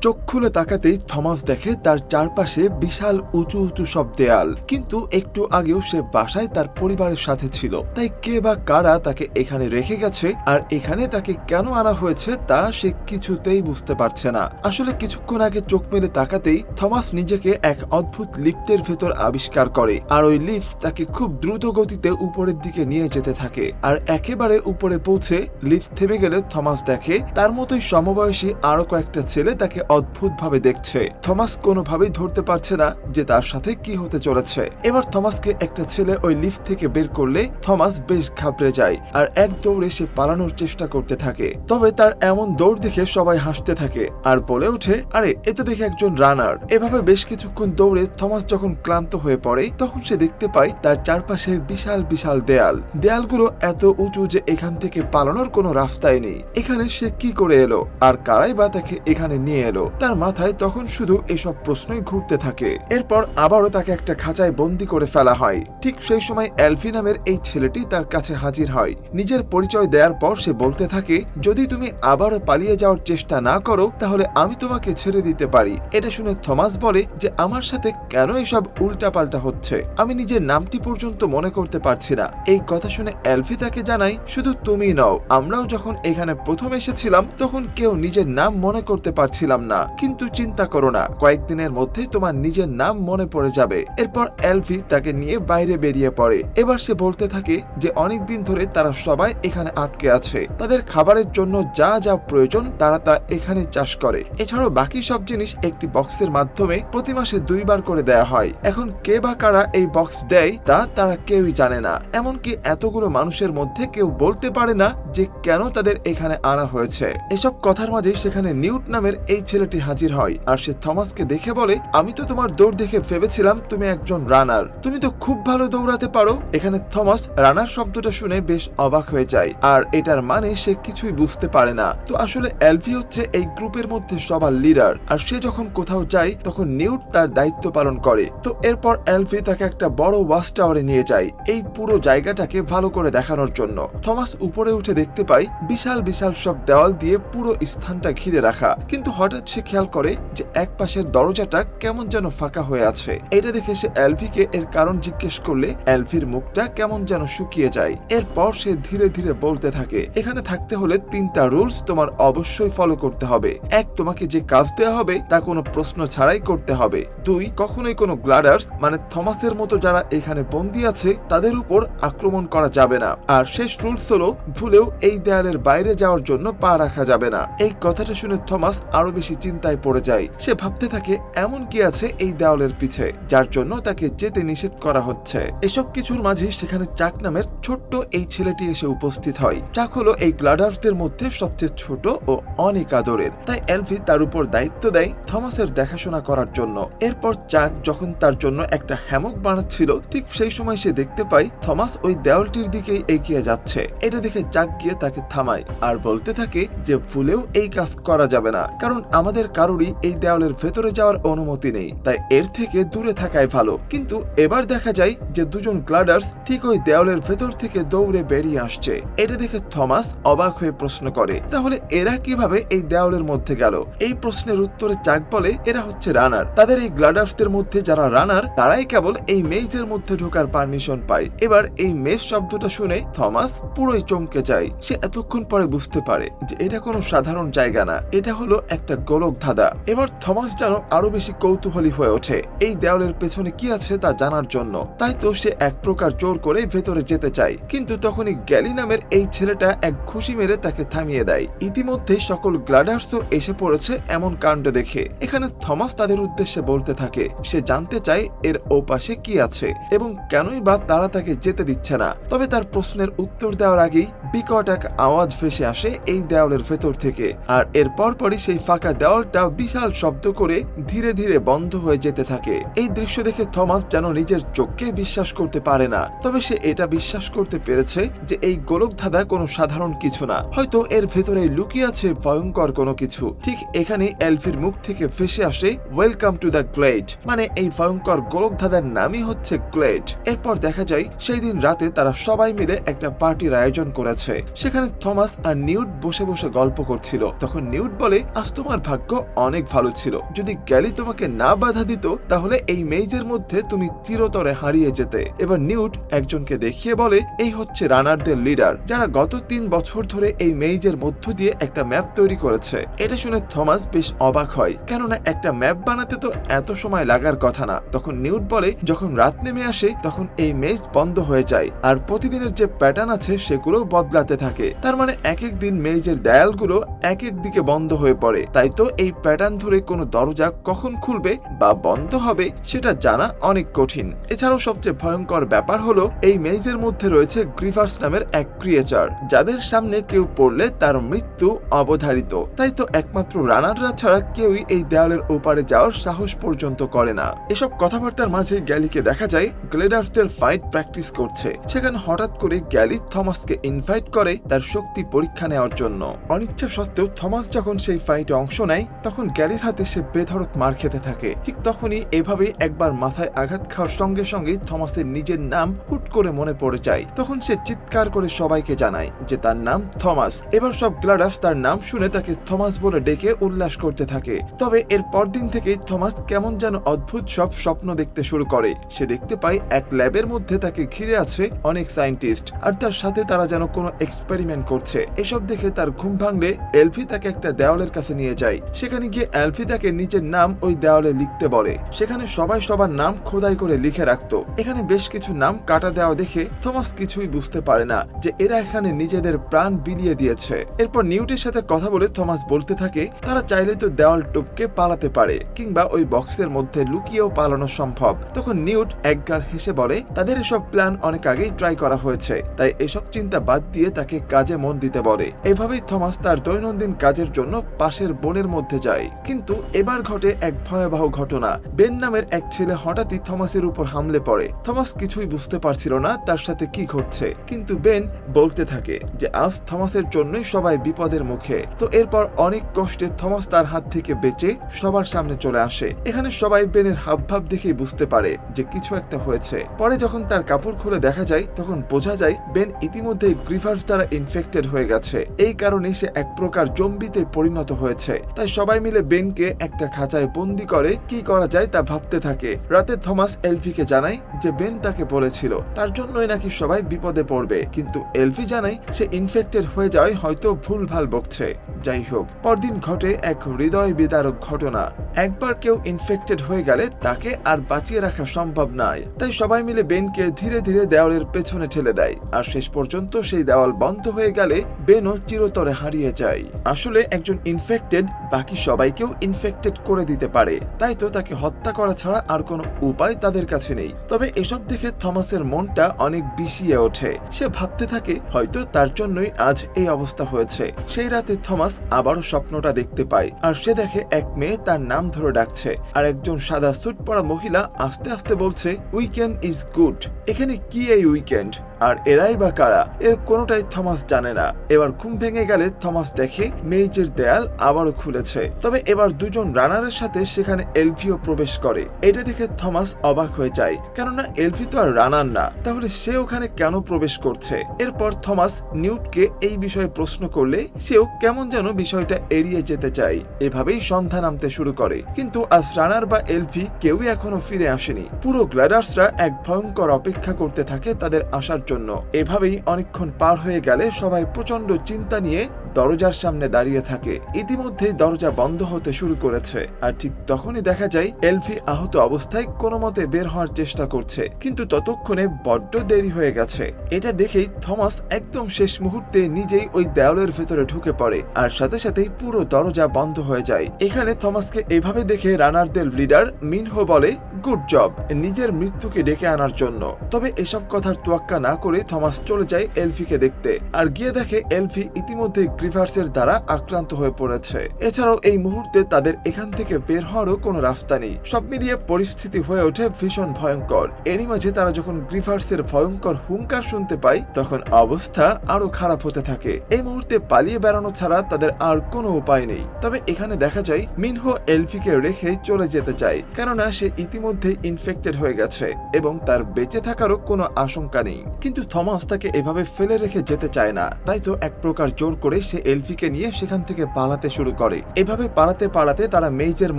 চোখ খুলে তাকাতেই থমাস দেখে তার চারপাশে বিশাল উঁচু উঁচু সব দেয়াল। কিন্তু একটু আগেও সে বাসায় তার পরিবারের সাথে ছিল। তাই কে বা কারা তাকে এখানে রেখে গেছে আর এখানে তাকে কেন আনা হয়েছে তা সে কিছুতেই বুঝতে পারছে না। আসলে কিছুক্ষণ আগে চোখ মেলে তাকাতেই থমাস নিজেকে এক অদ্ভুত লিফটের ভেতর আবিষ্কার করে আর ওই লিফট তাকে খুব দ্রুত গতিতে উপরের দিকে নিয়ে যেতে থাকে আর একেবারে উপরে পৌঁছে লিফট থেমে গেলে থমাস দেখে তার মতোই সমবয়সী আরও কয়েকটা ছেলে তাকে অদ্ভুতভাবে দেখছে। থমাস কোনোভাবেই ধরতে পারছে না যে তার সাথে কি হতে চলেছে। এবার থমাসকে একটা ছেলে ওই লিফট থেকে বের করলে থমাস বেশ ঘাবড়ে যায় আর এক দৌড়ে সে পালানোর চেষ্টা করতে থাকে। তবে তার এমন দৌড় দেখে সবাই হাসতে থাকে আর বলে ওঠে, আরে, এ তো দেখে একজন রানার। এভাবে বেশ কিছুক্ষণ দৌড়ে থমাস যখন ক্লান্ত হয়ে পড়ে, তখন সে দেখতে পায় তার চারপাশে বিশাল বিশাল দেয়াল। দেয়ালগুলো এত উঁচু যে এখান থেকে পালানোর কোনো রাস্তাই নেই। এখানে সে কি করে এলো? আর কারাই বা তাকে এখানে নিয়ে এলো? তার মাথায় তখন শুধু এসব প্রশ্নই ঘুরতে থাকে। এরপর আবারও তাকে একটা খাঁচায় বন্দি করে ফেলা হয়। ঠিক সেই সময় অ্যালফি নামের এই ছেলেটি তার কাছে হাজির হয়। নিজের পরিচয় দেওয়ার পর সে বলতে থাকে, যদি তুমি আবারও পালিয়ে যাওয়ার চেষ্টা না করো, তাহলে আমি তোমাকে ছেড়ে দিতে পারি। এটা শুনে থমাস বলে যে, আমার সাথে কেন এসব উল্টাপাল্টা হচ্ছে? আমি নিজের নামটি পর্যন্ত মনে করতে পারছি না। এই কথা শুনে অ্যালফি তাকে জানাই শুধু তুমি নও, আমরাও যখন এখানে প্রথম এসেছিলাম, তখন কেউ নিজের নাম মনে করতে পারছিলাম না, কিন্তু চিন্তা করো না, কয়েকদিনের মধ্যে তোমার নিজের নাম মনে পড়ে যাবে। এরপর অ্যালফি তাকে নিয়ে বাইরে বেরিয়ে পড়ে। এবার সে বলতে থাকে যে অনেক দিন ধরে তারা সবাই এখানে আটকে আছে। তাদের খাবারের জন্য যা যা প্রয়োজন তারা তা এখানে চাষ করে। এছাড়াও বাকি সব জিনিস একটি বক্সের মাধ্যমে প্রতি মাসে দুইবার করে দেয়া হয়। এখন কে বা কারা এই বক্স দেয় তা তারা কেউই জানে না। এমনকি এতগুলো মানুষের মধ্যে কেউ বলতে পারে না যে কেন তাদের এখানে আনা হয়েছে। এসব কথার মাঝে সেখানে নিউট নামের এই ছেলেটি হাজির হয়, আর সে থমাসকে দেখে বলে, আমি তো তোমার দৌড় দেখে ভেবেছিলাম তুমি একজন রানার। তুমি তো খুব ভালো দৌড়াতে পারো। এখানে থমাস রানার শব্দটা শুনে বেশ অবাক হয়ে যায়, আর এটার মানে সে কিছুই বুঝতে পারে না। তো আসলে এলভি হচ্ছে এই গ্রুপের মধ্যে সবার লিডার, আর সে যখন কোথাও যায়, তখন নিউট তার দায়িত্ব পালন করে। তো এরপর এলভি তাকে একটা বড় ওয়াচ টাওয়ারে নিয়ে যায়, এই পুরো জায়গাটাকে ভালো করে দেখানোর জন্য। থমাস উপরে উঠে দেখতে পায়, বিশাল বিশাল সব দেওয়াল দিয়ে পুরো স্থানটা ঘিরে রাখা। কিন্তু হঠাৎ সে খেয়াল করে যে এক পাশের দরজাটা কেমন যেন ফাঁকা হয়ে আছে। এটা দেখে সে এলভিকে এর কারণ জিজ্ঞেস করলে এলভির মুখটা কেমন যেন শুকিয়ে যায়। এরপর সে ধীরে ধীরে বলতে থাকে, এখানে থাকতে হলে তিনটা রুলস তোমার অবশ্যই ফলো করতে হবে। এক, তোমাকে যে কাজ দেওয়া হবে তা কোনো প্রশ্ন ছাড়াই করতে হবে। দুই, কখনোই কোনো গ্লাডার্স মানে থমাসের মতো যারা এখানে বন্দী আছে, তাদের উপর আক্রমণ করা যাবে না। আর শেষ রুলস হলো, ভুলেও এই দেয়ালের বাইরে যাওয়ার জন্য পা রাখা যাবে না। এই কথাটা শুনে থমাস আরও বেশি চিন্তায় পড়ে যায়। সে ভাবতে থাকে, এমন কি আছে এই দেওয়ালের পিছে, যার জন্য তাকে যেতে নিষেধ করা হচ্ছে? এসব কিছুর মাঝে সেখানে চাক নামের ছোট্ট এই ছেলেটি এসে উপস্থিত হয়। চাক হলো এই গ্লাডার্সদের মধ্যে সবচেয়ে ছোট ও অনেক আদরের। তাই এলভি তার উপর দায়িত্ব দেয় থমাসের দেখাশোনা করার জন্য। এরপর চাক যখন তার জন্য একটা হ্যামক বানাচ্ছিল, ঠিক সেই সময় সে দেখতে পায় থমাস ওই দেওয়ালটির দিকেই এগিয়ে যাচ্ছে। এটা দেখে চাক গিয়ে তাকে থামায় আর বলতে থাকে যে, ভুলেও এই কাজ করা যাবে না। কারণ আমাদের কারোরই এই দেওয়ালের ভেতরে যাওয়ার অনুমতি নেই, তাই এর থেকে দূরে থাকাই ভালো। কিন্তু এবার দেখা যায় যে দুজন গ্লাডার্স ঠিক ওই দেওয়ালের ভেতর থেকে দৌড়ে বেরিয়ে আসছে। এটা দেখে থমাস অবাক হয়ে প্রশ্ন করে, তাহলে এরা কীভাবে এই দেওয়ালের মধ্যে গেল? এই প্রশ্নের উত্তরে চাক বলে, এরা হচ্ছে রানার। তাদের এই গ্লাডার্সদের মধ্যে যারা রানার, তারাই কেবল এই মেজের মধ্যে ঢোকার পারমিশন পায়। এবার এই মেজ শব্দটা শুনে থমাস পুরোই চমকে যায়। সে এতক্ষণ পরে বুঝতে পারে যে এটা কোনো সাধারণ জায়গা না। এটা হলো একটা গোলক ধাঁধা। এবার থমাস যেন আরও বেশি কৌতূহলী হয়ে ওঠে। এই দেওয়ালের পেছনে কি আছে তা জানার জন্য। তাই তো সে এক প্রকার জোর করে ভেতরে যেতে চায়। কিন্তু তখনই গ্যালি নামের এই ছেলেটা এক খুশি মেরে তাকে থামিয়ে দেয়। ইতিমধ্যে সকল গ্লাডার্সও এসে পড়েছে এমন কাণ্ড দেখে। এখানে থমাস তাদের উদ্দেশ্যে বলতে থাকে, সে জানতে চায় এর ওপাশে কি আছে এবং কেনই বা তারা তাকে যেতে দিচ্ছে না। তবে তার প্রশ্নের উত্তর দেওয়ার আগেই বিকট এক আওয়াজ ভেসে আসে এই দেওয়ালের ভেতর থেকে। আর এর পরপরই সেই ফাঁকা দেওয়ালটা বিশাল শব্দ করে ধীরে ধীরে বন্ধ হয়ে যেতে থাকে। এই দৃশ্য দেখে থমাস যেন নিজের চোখকে বিশ্বাস করতে পারে না। তবে সে এটা বিশ্বাস করতে পেরেছে যে এই গোলক ধাঁধা কোনো সাধারণ কিছু না। হয়তো এর ভেতরে লুকিয়ে আছে ভয়ঙ্কর কোনো কিছু। ঠিক এখানে এলফির মুখ থেকে ভেসে আসে ওয়েলকাম টু দ্য গ্লেড মানে এই ভয়ঙ্কর গোলক ধাঁধার নামই হচ্ছে গ্লেড এরপর দেখা যায়, সেই দিন রাতে তারা সবাই মিলে একটা পার্টির আয়োজন করেছে। সেখানে থমাস আর নিউট বসে বসে গল্প করছিল। তখন নিউট বলে, আজ তোমার ভাগ্য অনেক ভালো ছিল। যদি গ্যালি তোমাকে না বাধা দিত, তাহলে এই মেইজের মধ্যে তুমি চিরতরে হারিয়ে যেতে। এবার নিউট একজনকে দেখিয়ে বলে, এই হচ্ছে রানারদের লিডার, যারা গত তিন বছর ধরে এই মেইজের মধ্য দিয়ে একটা ম্যাপ তৈরি করেছে। এটা শুনে থমাস বেশ অবাক হয়, কেননা একটা ম্যাপ বানাতে তো এত সময় লাগার কথা না। তখন নিউট বলে, যখন রাত নেমে আসে, তখন এই মেজ বন্ধ হয়ে যায়, আর প্রতিদিনের যে প্যাটার্ন আছে সেগুলো বদলাতে থাকে। তার মানে এক এক দিন মেজের দেয়ালগুলো এক এক দিকে বন্ধ হয়ে পড়ে। তাই তো এই প্যাটার্ন ধরে কোনো দরজা কখন খুলবে বা বন্ধ হবে সেটা জানা অনেক কঠিন। এছাড়াও সবচেয়ে ভয়ঙ্কর ব্যাপার হলো এই মেজের মধ্যে রয়েছে গ্রিভার্স নামের এক ক্রিয়েচার যাদের সামনে কেউ পড়লে তার মৃত্যু অবধারিত। তাই তো একমাত্র রানাররা ছাড়া কেউই এই দেওয়ালের ওপারে যাওয়ার সাহস পর্যন্ত করে না। এসব কথাবার্তার মাঝে গ্যালিকে দেখা যায় গ্লেডার্সদের ফাইট প্র্যাকটিস করছে। সেখানে হঠাৎ করে গ্যালি থমাসকে ইনভাইট করে তার শক্তি পরীক্ষা নেওয়ার জন্য। অনিচ্ছা সত্ত্বেও থমাস যখন সেই ফাইটে অংশ নেয় তখন গ্যালির হাতে সে বেধড়ক মার খেতে থাকে। ঠিক তখনই এভাবে একবার মাথায় আঘাত খাওয়ার সঙ্গে সঙ্গে থমাসের নিজের নাম হুট করে মনে পড়ে যায়। তখন সে চিৎকার করে সবাইকে জানায় যে তার নাম থমাস। এবার সব গ্লাডাস তার নাম শুনে তাকে থমাস বলে ডেকে উল্লাস করতে থাকে। তবে এর পরদিন থেকে থমাস কেমন যেন অদ্ভুত সব স্বপ্ন দেখতে শুরু করে। সে দেখতে পায় এক ল্যাবের মধ্যে তাকে ঘিরে আছে অনেক সায়েন্টিস্ট, আর তার সাথে তারা যেন কোনো এক্সপেরিমেন্ট করছে। এসব দেখে তার ঘুম ভাঙলে এলফি তাকে একটা দেওয়ালের কাছে নিয়ে যায়। সেখানে গিয়ে এলফি তাকে নিজের নাম ওই দেওয়ালে লিখতে বলে। সেখানে সবাই সবার নাম খোদাই করে লিখে রাখতো। এখানে বেশ কিছু নাম কাটা দেওয়া দেখে থমাস কিছুই বুঝতে পারে না যে এরা এখানে নিজেদের প্রাণ বিলিয়ে দিয়েছে। এরপর নিউটের সাথে কথা বলে থমাস বলতে থাকে, তারা চাইলে তো দেওয়াল টপকে পালাতে পারে, কিংবা ওই বক্সের মধ্যে লুকিয়েও পালানো সম্ভব। তখন নিউট একগাল হেসে বলে, তাদের এসব প্ল্যান অনেক আগেই ট্রাই করা হয়েছে, তাই এসব চিন্তা বাদ দিয়ে তাকে কাজে মন দিতে বলে। এভাবেই থমাস তার দৈনন্দিন কাজের জন্য পাশের বনের মধ্যে যায়। কিন্তু এবার ঘটে এক ভয়াবহ ঘটনা। বেন নামের এক ছেলে হঠাৎই থমাসের উপর হামলে পড়ে। থমাস কিছুই বুঝতে পারছিল না তার সাথে কি ঘটছে। কিন্তু বেন বলতে থাকে যে, আজ থমাসের জন্যই সবাই বিপদের মুখে। তো এরপর অনেক কষ্টে থমাস তার হাত থেকে বেঁচে সবার সামনে চলে আসে। এখানে সবাই বেনের হাবভাব দেখেই বুঝতে পারে যে, কিছু একটা হয়েছে। পরে যখন তার কাপড় খুলে দেখা যায়, তখন বোঝা যায় বেন ইতিমধ্যে গ্রিভার্স দ্বারা ইনফেক্টেড হয়ে গেছে। এই কারণে সে এক প্রকার জম্বিতে পরিণত হয়েছে। তাই সবাই মিলে বেনকে একটা খাঁচায় বন্দি করে কি করা যায় তা ভাবতে থাকে। রাতে থমাস এলভিকে জানায় যে বেন তাকে বলেছিল, তার জন্যই নাকি সবাই বিপদে পড়বে। কিন্তু এলভি জানায় সে ইনফেক্টেড হয়ে যাওয়ায় হয়তো ভুলভাল বকছে। যাই হোক, পরদিন ঘটে এক হৃদয় বিদারক ঘটনা। একবার কেউ ইনফেক্টেড হয়ে গেলে তাকে আর বাঁচিয়ে রাখা সম্ভব নয়। তাই সবাই মিলে বেনকে ধীরে ধীরে দেওয়ালের পেছনে ঠেলে দেয়। আর শেষ পর্যন্ত সেই দেওয়াল বন্ধ হয়ে গেলে বেনও চিরতরে হারিয়ে যায়। আসলে একজন ইনফেক্টেড বাকি সবাইকেও ইনফেক্টেড করে দিতে পারে। তাই তো তাকে হত্যা করা ছাড়া আর কোনো উপায় তাদের কাছে নেই। তবে এসব দেখে থমাসের মনটা অনেক বিষিয়ে ওঠে। সে ভাবতে থাকে, হয়তো তার জন্যই আজ এই অবস্থা হয়েছে। সেই রাতে থমাস আবারও স্বপ্নটা দেখতে পায়। আর সে দেখে এক মেয়ে তার নাম ধরে ডাকছে। আর একজন সাদা স্যুট পরা মহিলা আস্তে আস্তে বলছে উইকেন্ড ইজ গুড এখানে কি এই উইকেন্ড আর এরাই বা কারা? এর কোনোটাই থমাস জানে না। এবার ঘুম ভেঙে গেলে থমাস দেখে মেইজের দেয়াল আবারও খুলেছে। তবে এবার দুজন রানারের সাথে সেখানে এলভিও প্রবেশ করে। এটা দেখে থমাস অবাক হয়ে যায়। কেননা এলভি তো আর রানার না। তাহলে সে ওখানে কেন প্রবেশ করছে? এরপর থমাস নিউটকে এই বিষয়ে প্রশ্ন করলে সেও কেমন যেন বিষয়টা এড়িয়ে যেতে চায়। এভাবেই সন্ধান আনতে শুরু করে। কিন্তু আজ রানার বা এলভি কেউই এখনও ফিরে আসেনি। পুরো গ্ল্যাডার্সরা এক ভয়ঙ্কর অপেক্ষা করতে থাকে তাদের আসার জন্য। এভাবেই অনেকক্ষণ পার হয়ে গেলে সবাই প্রচণ্ড চিন্তা নিয়ে দরজার সামনে দাঁড়িয়ে থাকে। ইতিমধ্যেই দরজা বন্ধ হতে শুরু করেছে। আর ঠিক তখনই দেখা যায়, এলভি আহত অবস্থায় কোনো মতে বের হওয়ার চেষ্টা করছে। কিন্তু ততক্ষণে বড্ড দেরি হয়ে গেছে। এটা দেখেই থমাস একদম শেষ মুহূর্তে নিজেই ওই দেওয়ালের ভেতরে ঢুকে পড়ে। আর সাথে সাথেই পুরো দরজা বন্ধ হয়ে যায়। এখানে থমাসকে এভাবে দেখে রানারদের লিডার মিনহো বলে, গুড জব, নিজের মৃত্যুকে ডেকে আনার জন্য। তবে এসব কথার তোয়াক্কা না করে থমাস চলে যায় এলফিকে দেখতে। আর গিয়ে দেখে এলফি ইতিমধ্যে গ্রিভার্সের দ্বারা আক্রান্ত হয়ে পড়েছে। এছাড়াও এই মুহূর্তে তাদের এখান থেকে বের হওয়ারও কোনো রাস্তা নেই। সব মিলিয়ে পরিস্থিতি হয়ে ওঠে ভীষণ ভয়ঙ্কর। এরই মাঝে তারা যখন গ্রিভার্সের ভয়ঙ্কর হুঙ্কার শুনতে পায়, তখন অবস্থা আরও খারাপ হতে থাকে। এই মুহূর্তে পালিয়ে বেড়ানো ছাড়া তাদের আর কোনো উপায় নেই। তবে এখানে দেখা যায়, মিনহো এলফিকে রেখে চলে যেতে চায়, কেননা সে ইতিমধ্যে ইনফেক্টেড হয়ে গেছে এবং তার বেঁচে থাকারও কোনো আশঙ্কা নেই। কিন্তু থমাস তাকে এভাবে ফেলে রেখে যেতে চায় না। তাই তো এক প্রকার জোর করে সে এলফিকে নিয়ে সেখান থেকে পালাতে শুরু করে। এভাবে পালাতে পালাতে তারা মেইজের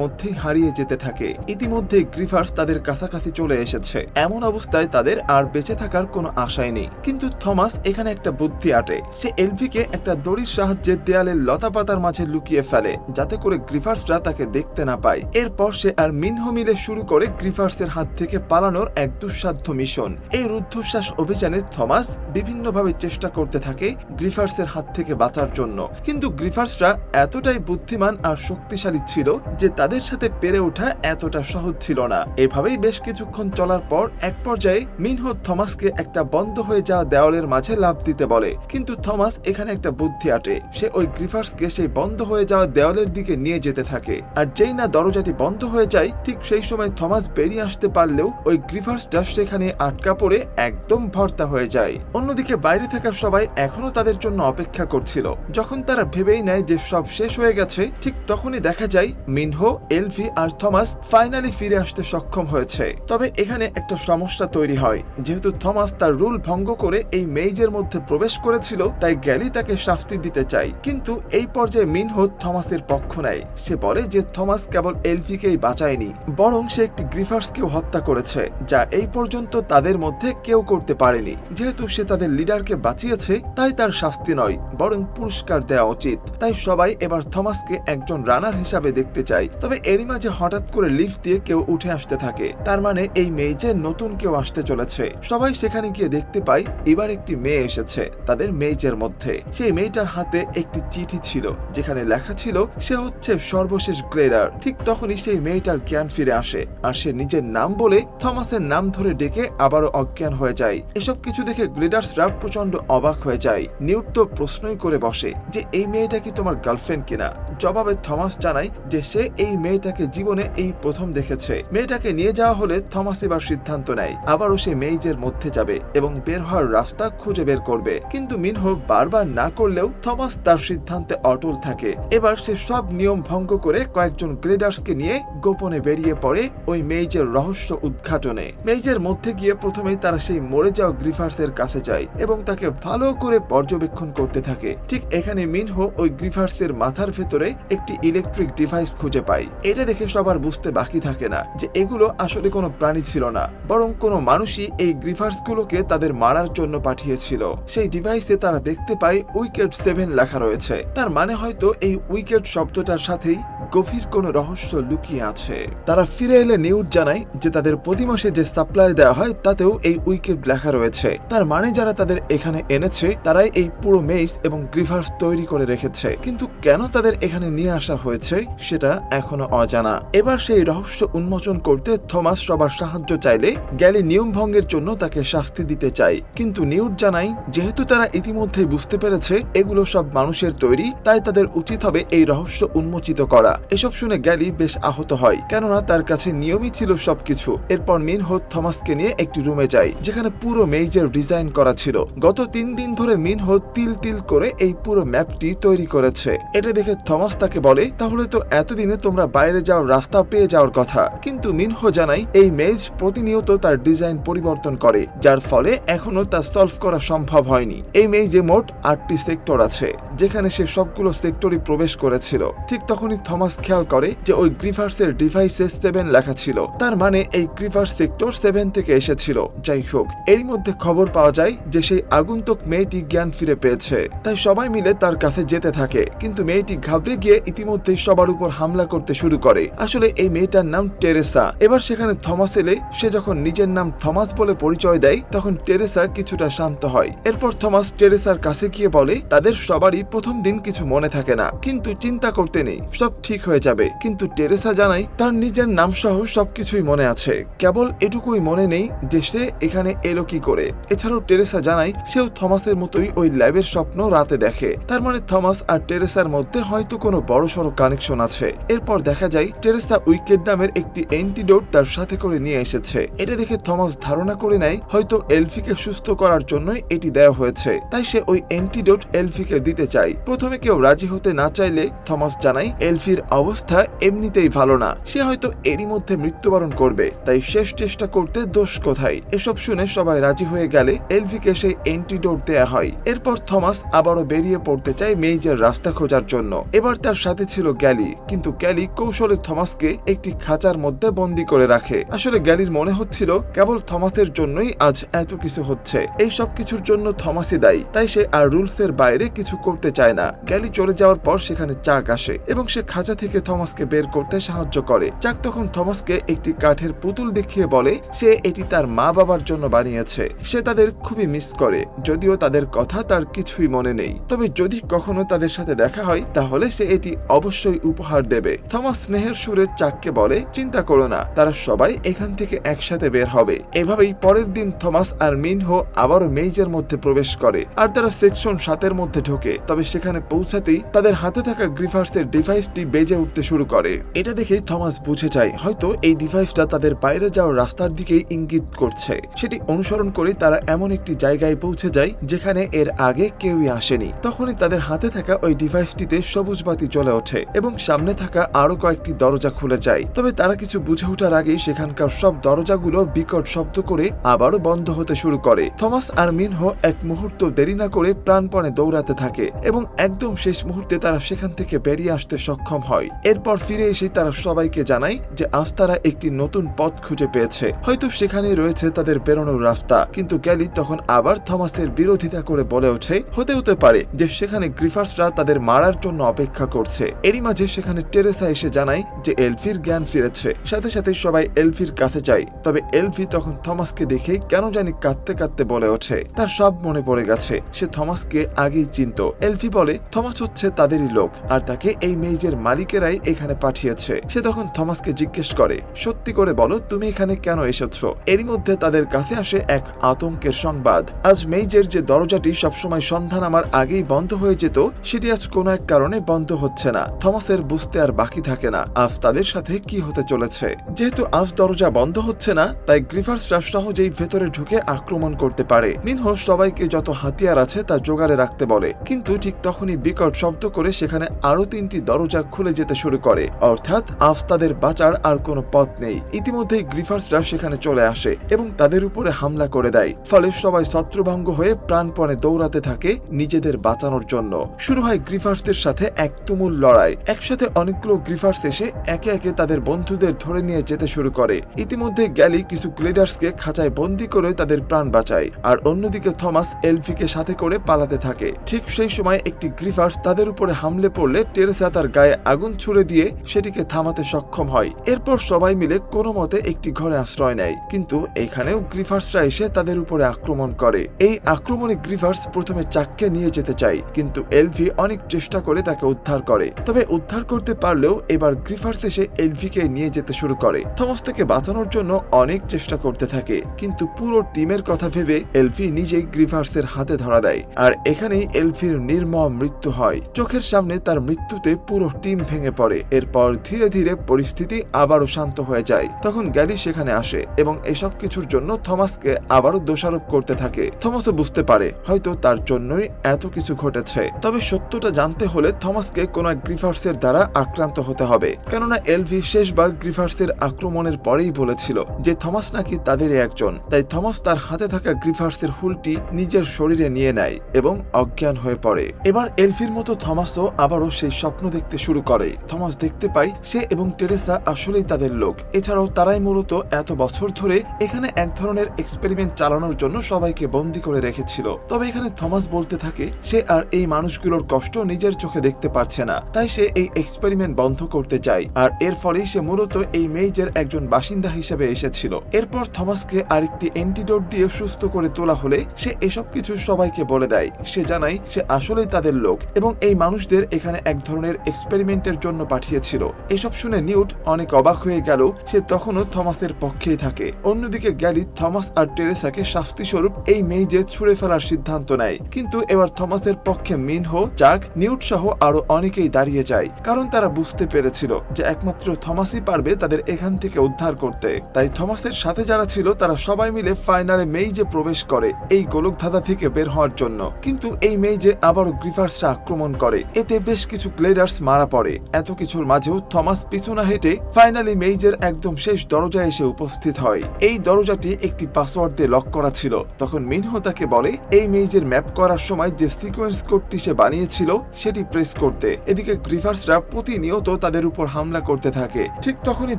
মধ্যেই হারিয়ে যেতে থাকে। ইতিমধ্যে গ্রিফার্স তাদের কাছাকাছি চলে এসেছে। এমন অবস্থায় তাদের আর বেঁচে থাকার কোনো আশাই নেই। কিন্তু থমাস এখানে একটা বুদ্ধি আটে। সে এলভিকে একটা দড়ির সাহায্যে দেয়ালের লতা পাতার মাঝে লুকিয়ে ফেলে, যাতে করে গ্রিফার্সরা তাকে দেখতে না পায়। এরপর সে আর মিনহ মিলে শুরু করে গ্রিফার্সের হাত থেকে পালানোর এক দুঃসাধ্য মিশন। এই রুদ্ধশ্বাস অভিযানে থমাস বিভিন্নভাবে চেষ্টা করতে থাকে গ্রিফার্সের হাত থেকে বাঁচার জন্য। কিন্তু গ্রিফার্সরা এতটাই বুদ্ধিমান আর শক্তিশালী ছিল যে তাদের সাথে পেরে ওঠা এতটা সহজ ছিল না। এভাবেই বেশ কিছুক্ষণ চলার পর এক পর্যায়ে মিনহ থমাসকে একটা বন্ধ হয়ে যাওয়া দেওয়ালের মাঝে লাভ দিতে বলে। কিন্তু থমাস এখানে একটা বুদ্ধি আটে। সে ওই গ্রিফার্সকে সেই বন্ধ হয়ে যাওয়া দেওয়ালের দিকে নিয়ে যেতে থাকে। আর যেই না দরজাটি বন্ধ হয়ে যায়, ঠিক সেই সময় থমাস বেরিয়ে আসতে পারলেও ওই গ্রিফার্সটা সেখানে আটকা পড়ে একদম ভর্তা হয়ে যায়। অন্যদিকে বাইরে থাকা সবাই এখনও তাদের জন্য অপেক্ষা করছিল। যখন তারা ভেবেই নেয় যে সব শেষ হয়ে গেছে, ঠিক তখনই দেখা যায় মিনহো, এলভি আর থমাস ফাইনালি ফিরে আসতে সক্ষম হয়েছে। তবে এখানে একটা সমস্যা তৈরি হয়। যেহেতু থমাস তার রুল ভঙ্গ করে এই মেইজের মধ্যে প্রবেশ করেছিল, তাই গ্যালি তাকে শাস্তি দিতে চায়। কিন্তু এই পর্যায়ে মিনহো থমাসের পক্ষ নেয়। সে বলে যে থমাস কেবল এলভিকেই বাঁচায়নি, বরং সে একটি গ্রিফার্সকেও হত্যা করেছে, যা এই পর্যন্ত তাদের মধ্যে কেউ করতে পারেনি। যেহেতু সে তাদের লিডারকে বাঁচিয়েছে, তাই তার শাস্তি নয়, বরং পুরস্কার দেওয়া উচিত। তাই সবাই এবার থমাসকে একজন রানার হিসাবে দেখতে চায় তবে এরই মাঝে হঠাৎ করে লিফট দিয়ে কেউ উঠে আসতে থাকে। তার মানে এই মেয়েজে নতুন কেউ আসতে চলেছে। সবাই সেখানে গিয়ে দেখতে পায় এবার একটি মেয়ে এসেছে তাদের মেয়েজের মধ্যে। সেই মেয়েটার হাতে একটি চিঠি ছিল, যেখানে লেখা ছিল, সে হচ্ছে সর্বশেষ গ্লেডার ঠিক তখনই সেই মেয়েটার জ্ঞান ফিরে আসে, আর সে নিজের নাম বলে থমাসের নাম ধরে ডেকে আবারও অজ্ঞান হয়ে যায়। এসব কিছু দেখে গ্লেডার্সরা প্রচণ্ড অবাক হয়ে যায়। নিউট তো প্রশ্নই করে বসে। যে, এই মেয়েটা কি তোমার গার্লফ্রেন্ড কিনা? জবাবে থমাস জানায় যে, সে এই মেয়েটাকে জীবনে এই প্রথম দেখেছে। মেয়েটাকে নিয়ে যাওয়া হলে থমাস এবার সিদ্ধান্ত নেয়। আবারও সে মেইজের মধ্যে যাবে এবং বের হওয়ার রাস্তা খুঁজে বের করবে। কিন্তু মিনহো বারবার না করলেও থমাস তার সিদ্ধান্তে অটল থাকে। এবার সে সব নিয়ম ভঙ্গ করে কয়েকজন গ্রেডার্সকে নিয়ে গোপনে বেরিয়ে পড়ে ওই মেইজের রহস্য উদ্ঘাটনে। মেইজের মধ্যে গিয়ে প্রথমেই তারা সেই মরে যাওয়া গ্রিফার্সের কাছে যায় এবং তাকে ভালো করে পর্যবেক্ষণ করতে থাকে। ঠিক এখানে মিনহো ওই গ্রিফার্সের মাথার ভেতরে একটি ইলেকট্রিক ডিভাইস খুঁজে পায়। এটা দেখে সবার বুঝতে বাকি থাকে না যে এগুলো আসলে কোনো প্রাণী ছিল না, বরং কোনো মানুষই এই গ্রিফার্সগুলোকে তাদের মারার জন্য পাঠিয়েছিল। সেই ডিভাইসে তারা দেখতে পায় উইকেট সেভেন লেখা রয়েছে। তার মানে হয়তো এই উইকেট শব্দটার সাথেই গভীর কোনো রহস্য লুকিয়ে আছে। তারা ফিরে এলে নিউজ জানায় যে তাদের প্রতি মাসে যে সাপ্লাই দেওয়া হয়, তাতেও এই উইকেট লেখা রয়েছে। তার মানে যারা তাদের এখানে এনেছে, তারাই এই পুরো মেইস এবং গ্রিভার্স তৈরি করে রেখেছে। কিন্তু কেন তাদের এখানে নিয়ে আসা হয়েছে সেটা এখনও অজানা। এবার সেই রহস্য উন্মোচন করতে থমাস সবার সাহায্য চাইলে গ্যালি নিয়ম ভঙ্গের জন্য তাকে শাস্তি দিতে চায়। কিন্তু নিউট জানাই যেহেতু তারা ইতিমধ্যেই বুঝতে পেরেছে এগুলো সব মানুষের তৈরি, তাই তাদের উচিত হবে এই রহস্য উন্মোচিত করা। এসব শুনে গ্যালি বেশ আহত হয়, কেননা তার কাছে নিয়মই ছিল সবকিছু। এরপর মিনহো থমাসকে নিয়ে একটি রুমে যায়, যেখানে পুরো মেইজের ডিজাইন করা ছিল। গত তিন দিন ধরে মিনহো তিল তিল করে এই পুরো ম্যাপটি তৈরি করেছে। এটা দেখে থমাস তাকে বলে, তাহলে তো এতদিনে তোমরা বাইরে যাওয়ার রাস্তা পেয়ে যাওয়ার কথা। কিন্তু মিনহো জানাই এই মেজ প্রতিনিয়ত তার ডিজাইন পরিবর্তন করে, যার ফলে এখনও তা সলভ করা সম্ভব হয়নি। এই মেজে মোট আটটি সেক্টর আছে। যেখানে সে সবগুলো সেক্টরই প্রবেশ করেছিল। ঠিক তখনই থমাস খেয়াল করে যে ওই গ্রিভার্সের ডিভাইসে সেভেন লেখা ছিল। তার মানে এই গ্রিভার্স সেক্টর সেভেন থেকে এসেছিল। যাই হোক, এরই মধ্যে খবর পাওয়া যায় যে সেই আগন্তুক মেয়েটি জ্ঞান ফিরে পেয়েছে। তাই সবাই মিলে তার কাছে যেতে থাকে। কিন্তু মেয়েটি ঘাবড়ে গিয়ে ইতিমধ্যেই সবার উপর হামলা করতে শুরু করে। আসলে এই মেয়েটার নাম টেরেসা। এবার সেখানে থমাস এলে সে যখন নিজের নাম থমাস বলে পরিচয় দেয়, তখন টেরেসা কিছুটা শান্ত হয়। এরপর থমাস টেরেসার কাছে গিয়ে বলে, তাদের সবারই প্রথম দিন কিছু মনে থাকে না, কিন্তু চিন্তা করতে নেই, সব ঠিক হয়ে যাবে। কিন্তু টেরেসা জানায় তার নিজের নাম সহ সবকিছুই মনে আছে। কেবল এটুকুই মনে নেই যে সে এখানে এলো কি করে। এছাড়াও টেরেসা জানায় সেও থমাসের মতোই ওই ল্যাবের স্বপ্ন রাতে দেখে। তার মানে থমাস আর টেরেসার মধ্যে হয়তো কোনো বড় সড়ো কানেকশন আছে। এরপর দেখা যায় টেরেসা উইকেট নামের একটি অ্যান্টিডোট তার সাথে করে নিয়ে এসেছে। এটা দেখে থমাস ধারণা করে নেয়, হয়তো এলফিকে সুস্থ করার জন্যই এটি দেওয়া হয়েছে। তাই সে ওই অ্যান্টিডোট এলফিকে দিতে চায়। চাই। প্রথমে কেউ রাজি হতে না চাইলে থমাস জানায়, এলফির অবস্থা এমনিতেই ভালো না। সে হয়তো এরই মধ্যে মৃত্যুবরণ করবে। তাই শেষ চেষ্টা করতে দোষ কোথায়? এসব শুনে সবাই রাজি হয়ে গেলে এলভিকে সেই এন্টিডোট দেয়া হয়। এরপর থমাস আবারও বেরিয়ে পড়তে চায় মেইজের রাস্তা খোঁজার জন্য। এবার তার সাথে ছিল গ্যালি। কিন্তু গ্যালি কৌশলে থমাসকে একটি খাঁচার মধ্যে বন্দি করে রাখে। আসলে গ্যালির মনে হচ্ছিল, কেবল থমাসের জন্যই আজ এত কিছু হচ্ছে। এই সব কিছুর জন্য থমাসই দায়ী। তাই সে আর রুলসের বাইরে কিছু করতে চায় না। গ্যালি চলে যাওয়ার পর সেখানে চাক আসে এবং সে খাঁচা থেকে থমাসকে বের করতে সাহায্য করে। চাক তখন থমাসকে একটি কাঠের পুতুল দেখিয়ে বলে, সে এটি তার মা বাবার জন্য বানিয়েছে। সে তাদের খুবই মিস করে। যদিও তাদের কথা তার কিছুই মনে নেই। তবে যদি কখনো তাদের সাথে দেখা হয়, তাহলে সে এটি অবশ্যই উপহার দেবে। থমাস স্নেহের সুরে চাককে বলে, চিন্তা করো না। তারা সবাই এখান থেকে একসাথে বের হবে। এভাবেই পরের দিন থমাস আর মিনহো আবারও মেইজের মধ্যে প্রবেশ করে। আর তারা সেকশন সাতের মধ্যে ঢোকে। তবে সেখানে পৌঁছাতেই তাদের হাতে থাকা গ্রিফার্সের ডিভাইসটি বেজে উঠতে শুরু করে। এটা দেখেই থমাস বুঝে যায়, হয়তো এই ডিভাইসটা তাদের বাইরে যাওয়ার রাস্তার দিকেই ইঙ্গিত করছে। সেটি অনুসরণ করে তারা এমন একটি জায়গায় পৌঁছে যায়, যেখানে এর আগে কেউই আসেনি। তখনই তাদের হাতে থাকা ওই ডিভাইসটিতে সবুজ বাতি জ্বলে ওঠে এবং সামনে থাকা আরও কয়েকটি দরজা খুলে যায়। তবে তারা কিছু বুঝে ওঠার আগেই সেখানকার সব দরজাগুলো বিকট শব্দ করে আবারও বন্ধ হতে শুরু করে। থমাস আর মিনহো এক মুহূর্ত দেরি না করে প্রাণপণে দৌড়াতে থাকে। এবং একদম শেষ মুহূর্তে তারা সেখান থেকে বেরিয়ে আসতে সক্ষম হয়। এরপর ফিরে এসে তারা সবাইকে জানায় যে আজ তারা একটি নতুন পথ খুঁজে পেয়েছে। হয়তো সেখানে রয়েছে তাদের বেরোনোর রাস্তা, কিন্তু গ্যালি তখন আবার থমাসের বিরোধিতা করে বলে ওঠে, হতে হতে পারে যে সেখানে গ্রিফার্সরা তাদের মারার জন্য অপেক্ষা করছে। এরই মাঝে সেখানে টেরেসা এসে জানায় যে এলফির জ্ঞান ফিরেছে। সাথে সাথে সবাই এলফির কাছে যায়, তবে এলফি তখন থমাসকে দেখে কেন জানি কাঁদতে কাঁদতে বলে ওঠে। তার সব মনে পড়ে গেছে, সে থমাসকে আগেই চিনত। এলফি বলে, থমাস হচ্ছে তাদেরই লোক, আর তাকে এই মেইজের মালিকেরাই এখানে পাঠিয়েছে। সে তখন থমাসকে জিজ্ঞেস করে, সত্যি করে বলো, তুমি এখানে কেন এসেছ? এরই মধ্যে তাদের কাছে আসে এক আতঙ্কের সংবাদ। আজ মেইজের যে দরজাটি সবসময় সন্ধান আমার আগেই বন্ধ হয়ে যেত, সেটি আজ কোনো এক কারণে বন্ধ হচ্ছে না। থমাসের বুঝতে আর বাকি থাকে না, আজ তাদের সাথে কি হতে চলেছে? যেহেতু আজ দরজা বন্ধ হচ্ছে না, তাই গ্রিফার্সরা সহজেই ভেতরে ঢুকে আক্রমণ করতে পারে। মিনহো সবাইকে যত হাতিয়ার আছে তা জোগাড়ে রাখতে বলে, কিন্তু ঠিক তখনই বিকট শব্দ করে সেখানে আরও তিনটি দরজা খুলে যেতে শুরু করে। অর্থাৎ আজ তাদের বাঁচার আর কোনো পথ নেই। ইতিমধ্যেই গ্রিফার্সরা সেখানে চলে আসে এবং তাদের উপরে হামলা করে দেয়। ফলে সবাই ছত্রভঙ্গ হয়ে প্রাণপণে দৌড়াতে থাকে নিজেদের বাঁচানোর জন্য। শুরু হয় গ্রিফার্সদের সাথে এক তুমুল লড়াই। একসাথে অনেকগুলো গ্রিফার্স এসে একে একে তাদের বন্ধুদের ধরে নিয়ে যেতে শুরু করে। ইতিমধ্যে গ্যালি কিছু গ্লেডার্সকে খাঁচায় বন্দি করে তাদের প্রাণ বাঁচায়। আর অন্যদিকে থমাস এলফিকে সাথে করে পালাতে থাকে। ঠিক সেই সময় একটি গ্রিফার্স তাদের উপরে হামলে পড়লে টেরেসা তার গায়ে আগুন ছুড়ে দিয়ে সেটিকে থামাতে সক্ষম হয়। এরপর সবাই মিলে কোনো মতে একটি ঘরে আশ্রয় নেয়। কিন্তু এখানেও গ্রিফার্সরা এসে তাদের উপরে আক্রমণ করে। এই আক্রমণে গ্রিফার্স প্রথমে চাককে নিয়ে যেতে চায়, কিন্তু এলভি অনেক চেষ্টা করে তাকে উদ্ধার করে। তবে উদ্ধার করতে পারলেও এবার গ্রিফার্স এসে এলভিকে নিয়ে যেতে শুরু করে। থমাস থেকে বাঁচানোর জন্য অনেক চেষ্টা করতে থাকে, কিন্তু পুরো টিমের কথা ভেবে এলভি নিজেই গ্রিফার্সের হাতে ধরা দেয়। আর এখানেই এলভির নির্মম মৃত্যু হয়। চোখের সামনে তার মৃত্যুতে পুরো টিম ভেঙে পড়ে। এরপর ধীরে ধীরে পরিস্থিতি আবারও শান্ত হয়ে যায়। তখন গ্যালি সেখানে আসে এবং এসব কিছুর জন্য থমাসকে আবারও দোষারোপ করতে থাকে। থমাসও বুঝতে পারে, হয়তো তার জন্যই এত কিছু ঘটেছে। তবে সত্যটা জানতে হলে থমাসকে কোন এক গ্রিফার্সের দ্বারা আক্রান্ত হতে হবে। কেননা এলভি শেষবার গ্রিফার্সের আক্রমণের পরেই বলেছিল যে থমাস নাকি তাদেরই একজন। তাই থমাস তার হাতে থাকা গ্রিফার্সের হুলটি নিজের শরীরে নিয়ে নেয় এবং অজ্ঞান হয়ে পড়ে। এবার এলফির মতো থমাসও আবারও সেই স্বপ্ন দেখতে শুরু করে। থমাস দেখতে পায় সে এবং টেরেসা আসলেই তাদের লোক। এছাড়াও তারাই মূলত এত বছর ধরে এখানে এক ধরনের এক্সপেরিমেন্ট চালানোর জন্য সবাইকে বন্দি করে রেখেছিল। তবে এখানে থমাস বলতে থাকে, সে আর এই মানুষগুলোর কষ্ট নিজের চোখে দেখতে পারছে না। তাই সে এই এক্সপেরিমেন্ট বন্ধ করতে চায় আর এর ফলেই সে মূলত এই মেইজের একজন বাসিন্দা হিসেবে এসেছিল। এরপর থমাসকে আরেকটি অ্যান্টিডোট দিয়ে সুস্থ করে তোলা হলে সে এসব কিছু সবাইকে বলে দেয়। সে জানায়, সে আসলেই তাদের লোক এবং এই মানুষদের এখানে এক ধরনের এক্সপেরিমেন্টের জন্য পাঠিয়েছিল। এসব শুনে নিউট অনেক অবাক হয়ে গেল, সে তখনও থমাসের পক্ষেই থাকে। অন্যদিকে গ্যারি, থমাস আর টেরেসাকে শাস্তি স্বরূপ এই মেইজে ছুড়ে ফেলার সিদ্ধান্ত নেয়। কিন্তু এবার থমাসের পক্ষে মিনহো জাক নিউট সহ আরও অনেকেই দাঁড়িয়ে যায়, কারণ তারা বুঝতে পেরেছিল যে একমাত্র থমাসই পারবে তাদের এখান থেকে উদ্ধার করতে। তাই থমাসের সাথে যারা ছিল, তারা সবাই মিলে ফাইনালে মেইজে প্রবেশ করে এই গোলকধাঁধা থেকে বের হওয়ার জন্য। কিন্তু এই মেইজে আবার আবারও গ্রিফার্সরা আক্রমণ করে। এতে বেশ কিছু গ্লেডার্স মারা পড়ে। এত কিছুর মাঝেও থমাস পিছু না হেঁটে ফাইনালি মেইজের একদম শেষ দরজায় এসে উপস্থিত হয়। এই দরজাটি একটি পাসওয়ার্ড দিয়ে লক করা ছিল। তখন মিনহো তাকে বলে, এই মেইজের ম্যাপ করার সময় যে সিকোয়েন্স কোডটি সে বানিয়েছিল, সেটি প্রেস করতে। এদিকে গ্রিফার্সরা প্রতিনিয়ত তাদের উপর হামলা করতে থাকে। ঠিক তখনই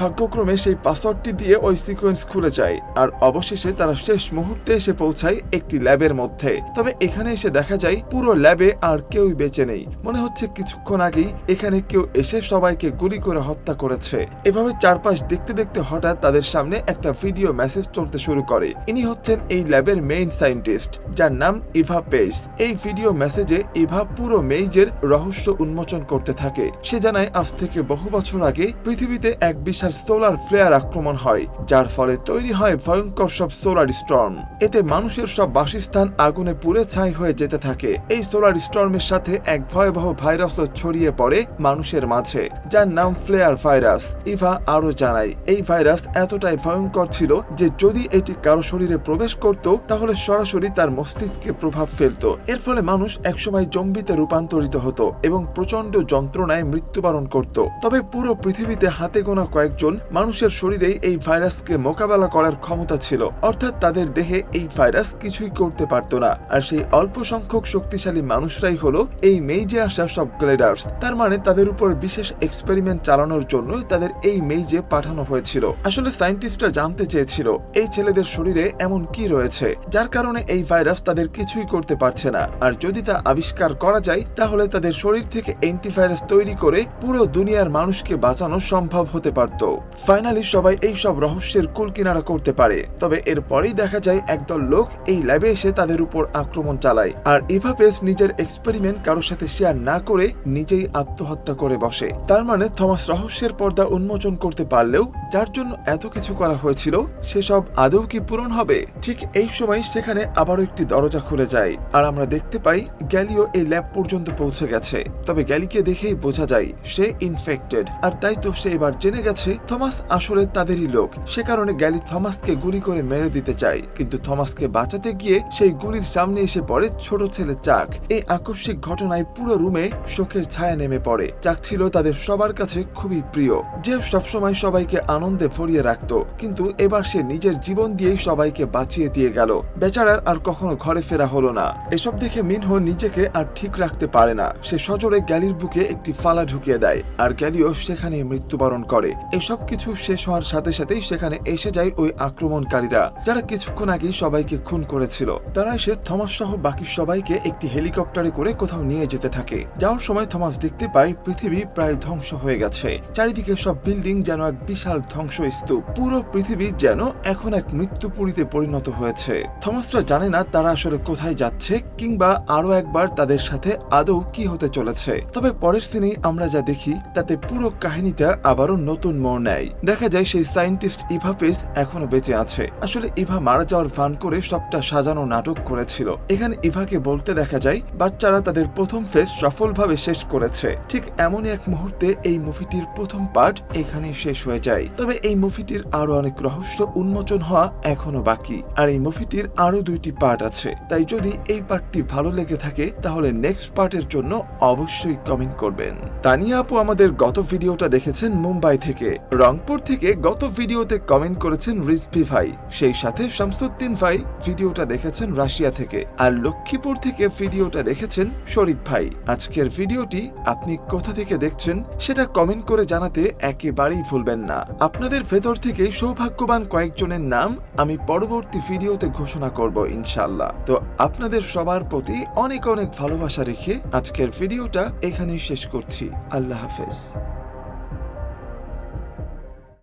ভাগ্যক্রমে সেই পাসওয়ার্ডটি দিয়ে ওই সিকোয়েন্স খুলে যায়। আর অবশেষে তারা শেষ মুহূর্তে এসে পৌঁছায় একটি ল্যাবের মধ্যে। তবে এখানে এসে দেখা যায়, পুরো ল্যাবে আর কেউই বেঁচে নেই। মনে হচ্ছে কিছুক্ষণ আগেই এখানে কেউ এসে সবাইকে গুলি করে হত্যা করেছে। এভাবে চারপাশ দেখতে দেখতে হঠাৎ তাদের সামনে একটা ভিডিও মেসেজ চলতে শুরু করে। ইনি হচ্ছেন এই ল্যাবের মেইন সায়েন্টিস্ট যার নাম ইভা পেস। এই ভিডিও মেসেজে ইভা পুরো মেইজের রহস্য উন্মোচন করতে থাকে। সে জানায়, আজ থেকে বহু বছর আগে পৃথিবীতে এক বিশাল সোলার ফ্লেয়ার আক্রমণ হয়, যার ফলে তৈরি হয় ভয়ঙ্কর সব সোলার স্টর্ম। এতে মানুষের সব বাসস্থান আগুনে পুড়ে ছাই হয়ে যেতে থাকে। এই সোলার স্টর্মের সাথে এক ভয়াবহ ভাইরাসও ছড়িয়ে পড়ে মানুষের মাঝে, যার নাম ফ্লেয়ার ভাইরাস। ইভা আরও জানায়, এই ভাইরাস এতটাই ভয়ঙ্কর ছিল যে যদি এটি কারও শরীরে প্রবেশ করত, তাহলে সরাসরি তার মস্তিষ্কে প্রভাব ফেলতো। এর ফলে মানুষ একসময় জম্বিতে রূপান্তরিত হতো এবং প্রচণ্ড যন্ত্রণায় মৃত্যুবরণ করত। তবে পুরো পৃথিবীতে হাতে গোনা কয়েকজন মানুষের শরীরেই এই ভাইরাসকে মোকাবেলা করার ক্ষমতা ছিল। অর্থাৎ তাদের দেহে এই ভাইরাস কিছুই করতে পারত না। আর সেই অল্প সংখ্যক শক্তিশালী মানুষরাই হলো এই মেইজে আসা সব গ্লেডার্স। তার মানে তাদের উপর বিশেষ এক্সপেরিমেন্ট চালানোর জন্যই তাদের এই মেইজে পাঠানো হয়েছিল। আসলে সায়েন্টিস্টরা জানতে চেয়েছিল, এই ছেলেদের শরীরে এমন কি রয়েছে, যার কারণে এই ভাইরাস তাদের কিছুই করতে পারছে না। আর যদি তা আবিষ্কার করা যায়, তাহলে তাদের শরীর থেকে অ্যান্টিভাইরাস তৈরি করে পুরো দুনিয়ার মানুষকে বাঁচানো সম্ভব হতে পারত। ফাইনালি সবাই এই সব রহস্যের কুল কিনারা করতে পারে। তবে এরপরেই দেখা যায়, একদল লোক এই ল্যাবে এসে তাদের উপর আক্রমণ চালায়। আর ইভাপেস নিজের এক্সপেরিমেন্ট কারোর সাথে শেয়ার না করে নিজেই আত্মহত্যা করে বসে। তার মানে থমাস রহস্যের পর্দা উন্মোচন করতে পারলেও যার জন্য এত কিছু করা হয়েছিল সেসব আদৌ কি পূরণ হবে? ঠিক এই সময় সেখানে আবারও একটি দরজা খুলে যায় আর আমরা দেখতে পাই গ্যালিও এই ল্যাব পর্যন্ত পৌঁছে গেছে। তবে গ্যালিকে দেখেই বোঝা যায় সে ইনফেক্টেড আর তাই তো সে এবার জেনে গেছে থমাস আসলে তাদেরই লোক। সে কারণে গ্যালি থমাসকে গুলি করে মেরে দিতে চায়। কিন্তু থমাসকে বাঁচাতে গিয়ে সেই গুলির সামনে এসে পড়ে ছোট ছেলে চাক। এই আকস্মিক ঘটনায় পুরো রুমে শোকের ছায়া নেমে পড়ে। চাক ছিল তাদের সবার কাছে খুবই প্রিয়। যে সবসময় সবাইকে আনন্দে ভরিয়ে রাখত, কিন্তু এবার সে নিজের জীবন দিয়েই সবাইকে বাঁচিয়ে দিয়ে গেল। বেচারার আর কখনো ঘরে ফেরা হলো না। এসব দেখে মিনহো নিজেকে আর ঠিক রাখতে পারে না। সে সজোরে গ্যালির বুকে একটি ফালা ঢুকিয়ে দেয়, আর গ্যালিও সেখানে মৃত্যুবরণ করে। এসব কিছু শেষ হওয়ার সাথে সাথেই সেখানে এসে যায় ওই আক্রমণকারীরা, যারা কিছুক্ষণ আগেই সবাইকে খুন করেছিল। তারা এসে থমাস সহ বাকি সবাইকে একটি হেলিকপ্টারে করে কোথাও নিয়ে যেতে থাকে। যাওয়ার সময় থমাস দেখতে পায়, পৃথিবী প্রায় ধ্বংস হয়ে গেছে। চারিদিকে সব বিল্ডিং যেন এক বিশাল ধ্বংসস্তূপ। পুরো পৃথিবী যেন এখন এক মৃত্যুপুরীতে পরিণত হয়েছে। থমাসরা জানে না তারা আসলে কোথায় যাচ্ছে, কিংবা আরও একবার তাদের সাথে আদৌ কি হতে চলেছে। তবে পরের সিনে আমরা যা দেখি, তাতে পুরো কাহিনীটা আবারও নতুন মোড় নেয়। দেখা যায় সেই সায়েন্টিস্ট ইভা পেস এখনও বেঁচে আছে। আসলে ইভা মারা যাওয়ার ভান করে সবটা সাজানো নাটক করেছিল। এখানে ইভাকে বলতে দেখা যায় বাচ্চারা তাদের প্রথম ফেস সফলভাবে শেষ করেছে। ঠিক এমনই এক মুহূর্তে এই মুভিটির প্রথম পার্ট এখানেই শেষ হয়ে যায়। তবে এই মুভিটির আরও অনেক রহস্য উন্মোচন হওয়া এখনও বাকি। আর এই মুভিটির আরও দুইটি পার্ট আছে। তাই যদি এই পার্টটি ভালো লেগে থাকে, তাহলে নেক্সট পার্টের জন্য অবশ্যই কমেন্ট করবেন। তানিয়া আপু আমাদের গত ভিডিওটা দেখেছেন মুম্বাই থেকে। রংপুর থেকে গত ভিডিওতে কমেন্ট করেছেন রিজভি ভাই। সেই সাথে শামসুদ্দিন ভাই ভিডিওটা দেখেছেন রাশিয়া থেকে। আর লক্ষ্মীপুর থেকে ভিডিওটা দেখেছেন শরীফ ভাই। আজকের ভিডিওটি আপনি কোথা থেকে দেখছেন সেটা কমেন্ট করে জানাতে একেবারেই ভুলবেন না। আপনাদের ভেতর থেকে সৌভাগ্যবান কয়েকজনের নাম আমি পরবর্তী ভিডিওতে ঘোষণা করব ইনশাল্লাহ তো আপনাদের সবার প্রতি অনেক অনেক ভালোবাসা রেখে আজকের ভিডিওটা এখানেই শেষ করছি। আল্লাহ হাফেজ।